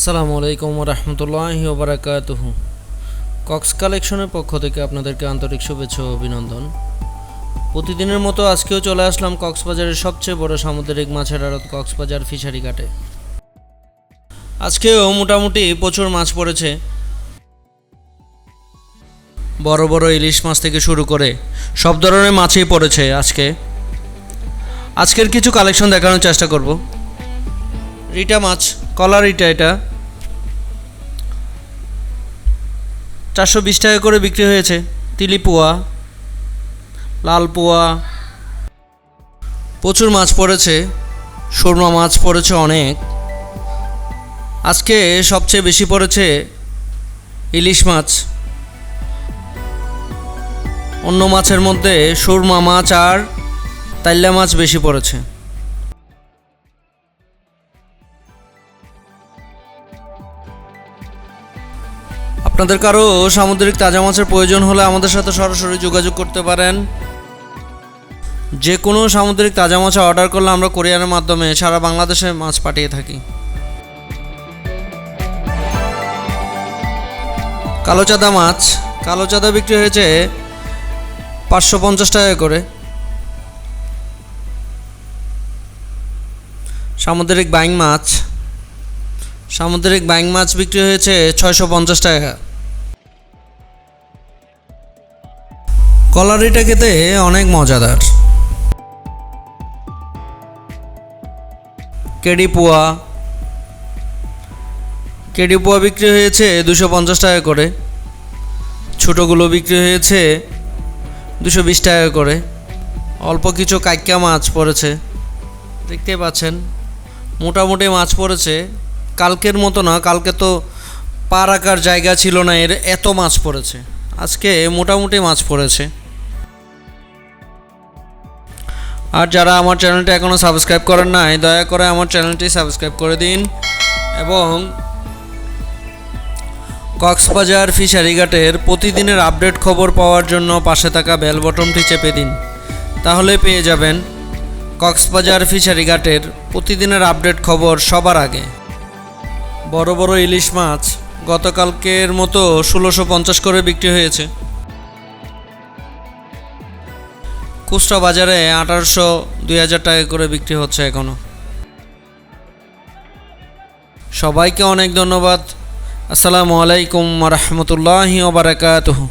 আসসালামু আলাইকুম রহমতুল্লাহি ওবরাকাতুহু। কক্স কালেকশনের পক্ষ থেকে আপনাদেরকে আন্তরিক শুভেচ্ছা ও অভিনন্দন। প্রতিদিনের মতো আজকেও চলে আসলাম কক্সবাজারের সবচেয়ে বড় সামুদ্রিক মাছের আড়ত কক্সবাজার ফিশারি ঘাটে। আজকেও মোটামুটি প্রচুর মাছ পড়েছে। বড় বড় ইলিশ মাছ থেকে শুরু করে সব ধরনের মাছই পড়েছে আজকে। আজকের কিছু কালেকশন দেখানোর চেষ্টা করব। রিটা মাছ, কলা রিটা এটা। চারশো বিশ টাকা করে বিক্রি হয়েছে। তিলি পোয়া লাল পোয়া প্রচুর মাছ পড়েছে, সুরমা মাছ পড়েছে অনেক। আজকে সবচেয়ে বেশি পড়েছে ইলিশ মাছ। অন্য মাছের মধ্যে সুরমা মাছ আর তাইল্লা মাছ বেশি পড়েছে। আপনাদের কারও সামুদ্রিক তাজা মাছের প্রয়োজন হলে আমাদের সাথে সরাসরি যোগাযোগ করতে পারেন। যে কোনো সামুদ্রিক তাজা মাছ অর্ডার করলে আমরা কোরিয়ারের মাধ্যমে সারা বাংলাদেশে মাছ পাঠিয়ে থাকি। কালো চাঁদা মাছ। কালো চাঁদা বিক্রি হয়েছে পাঁচশো পঞ্চাশ টাকা করে। সামুদ্রিক বাইং মাছ। সামুদ্রিক বাইং মাছ বিক্রি হয়েছে ছয়শো পঞ্চাশ টাকা। কলারিটা খেতে অনেক মজাদার। কেডি পোয়া কেডি পোয়া বিক্রি হয়েছে দুশো পঞ্চাশ টাকা করে। ছোটোগুলো বিক্রি হয়েছে দুশো বিশ টাকা করে। অল্প কিছু কাইক্কা মাছ পড়েছে। দেখতে পাচ্ছেন, মোটামুটি মাছ পড়েছে। কালকের মতো না, কালকে তো পা রাখার জায়গা ছিল না, এর এত মাছ পড়েছে। আজকে মোটামুটি মাছ পড়েছে। আর যারা আমার চ্যানেলটি এখনও সাবস্ক্রাইব করেন নাই, দয়া করে আমার চ্যানেলটি সাবস্ক্রাইব করে দিন। এবং কক্সবাজার ফিশারি ঘাটের প্রতিদিনের আপডেট খবর পাওয়ার জন্য পাশে থাকা বেল বটনটি চেপে দিন। তাহলে পেয়ে যাবেন কক্সবাজার ফিশারি ঘাটের প্রতিদিনের আপডেট খবর সবার আগে। বড় বড় ইলিশ মাছ গতকালকের মতো ষোলোশো পঞ্চাশ করে বিক্রি হয়েছে। খুচরা বাজারে আঠারোশো দুই হাজার টাকা করে বিক্রি হচ্ছে এখনও সবাইকে অনেক ধন্যবাদ। আসসালামু আলাইকুম রহমতুল্লাহ ওবরাকাতুহু